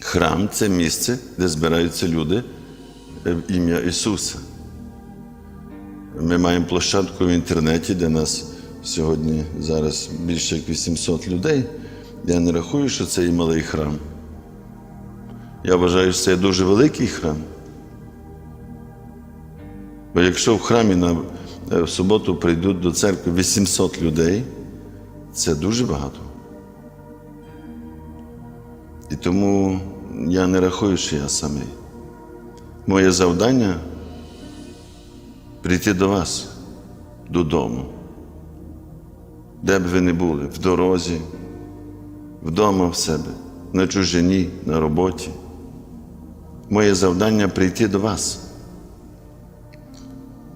Храм це місце, де збираються люди в ім'я Ісуса. Ми маємо площадку в інтернеті, де нас сьогодні зараз більше як 800 людей. Я не рахую, що це і малий храм. Я вважаю, що це дуже великий храм. Бо якщо в храмі на, е, в суботу прийдуть до церкви 800 людей, це дуже багато. Тому я не рахую, що я самий. Моє завдання прийти до вас додому, де б ви не були, в дорозі, вдома в себе, на чужині, на роботі. Моє завдання прийти до вас.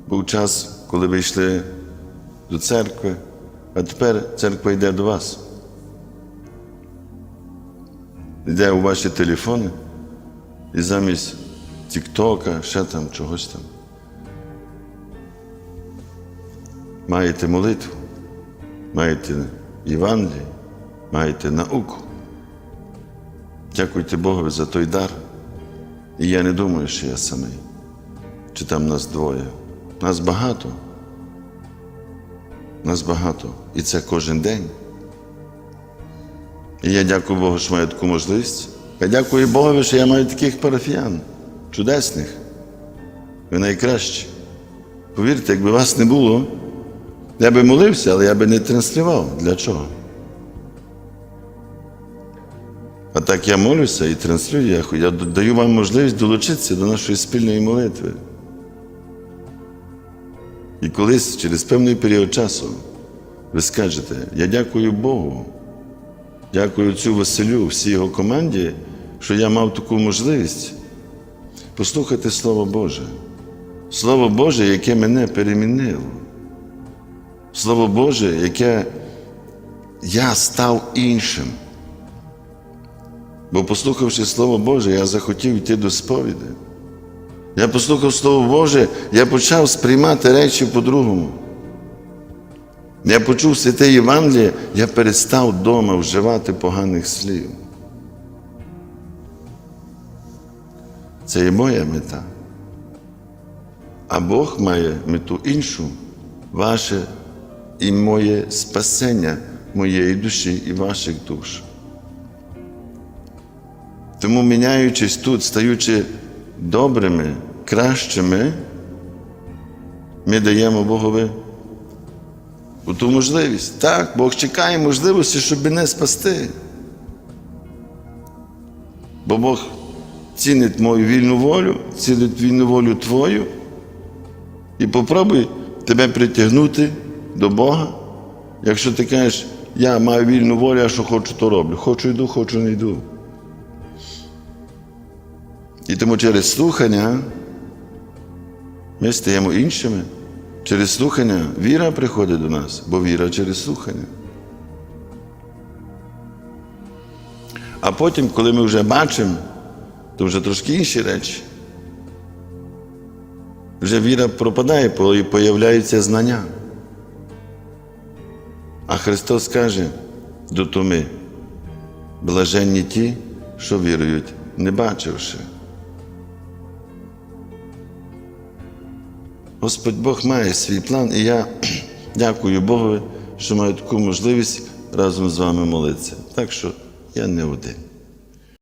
Був час, коли ви йшли до церкви, а тепер церква йде до вас. Йде у ваші телефони і замість Тіктока, ще там чогось там. Маєте молитву, маєте Євангеліє, маєте науку. Дякуйте Богові за той дар. І я не думаю, що я самий. Чи там нас двоє. Нас багато. Нас багато. І це кожен день. І я дякую Богу, що маю таку можливість. Я дякую Богові, що я маю таких парафіян, чудесних. Ви найкращі. Повірте, якби вас не було, я би молився, але я би не транслював. Для чого? А так я молюся і транслюю, я даю вам можливість долучитися до нашої спільної молитви. І колись через певний період часу ви скажете, я дякую Богу, дякую цю Василю, всій його команді, що я мав таку можливість послухати Слово Боже. Слово Боже, яке мене перемінило. Слово Боже, яке я став іншим. Бо, послухавши Слово Боже, я захотів йти до сповіді. Я послухав Слово Боже, я почав сприймати речі по-другому. Я почув святе Євангеліє, я перестав вдома вживати поганих слів. Це є моя мета. А Бог має мету іншу, ваше і моє спасення моєї душі і ваших душ. Тому, міняючись тут, стаючи добрими, кращими, ми даємо Богові ту можливість. Так, Бог чекає можливості, щоб мене спасти. Бо Бог цінить мою вільну волю, цінить вільну волю твою і попробуй тебе притягнути до Бога. Якщо ти кажеш, я маю вільну волю, а що хочу, то роблю. Хочу йду, хочу не йду. І тому через слухання ми стаємо іншими. Через слухання віра приходить до нас, бо віра через слухання. А потім, коли ми вже бачимо, то вже трошки інші речі. Вже віра пропадає, і появляються знання. А Христос каже до Томи, блаженні ті, що вірують, не бачивши. Господь Бог має свій план, і я дякую Богу, що маю таку можливість разом з вами молитися. Так що я не один.